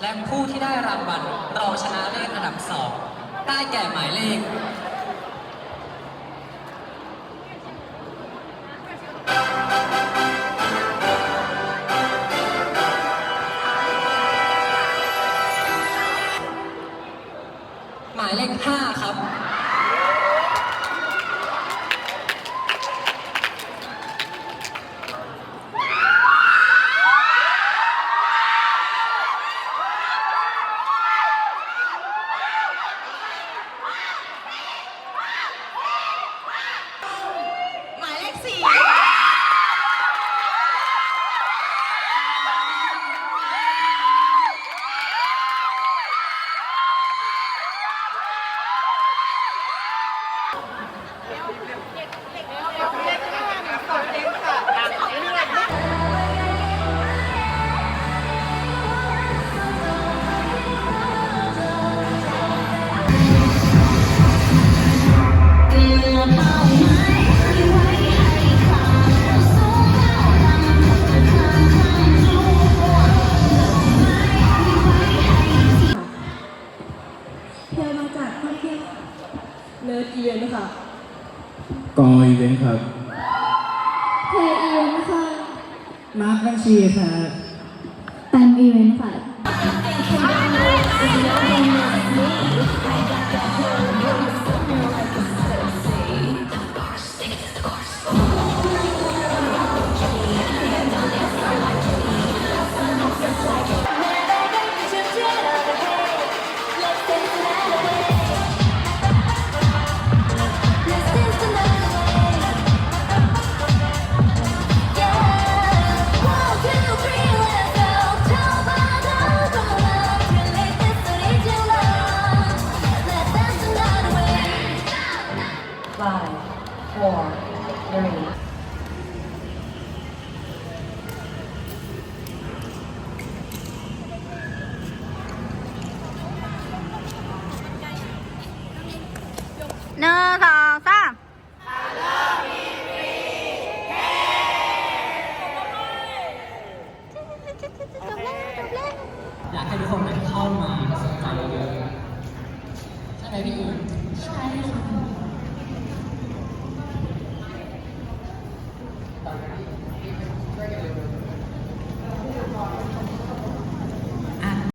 และผู้ที่ได้รางวัลรองชนะเลิศอันดับสองได้แก่หมายเลข กออีเวนต์ครับ เพลอีเวนต์ค่ะมาร์คบัญชีครับแตมอีเวนต์ค่ะ Hallelujah. Hallelujah.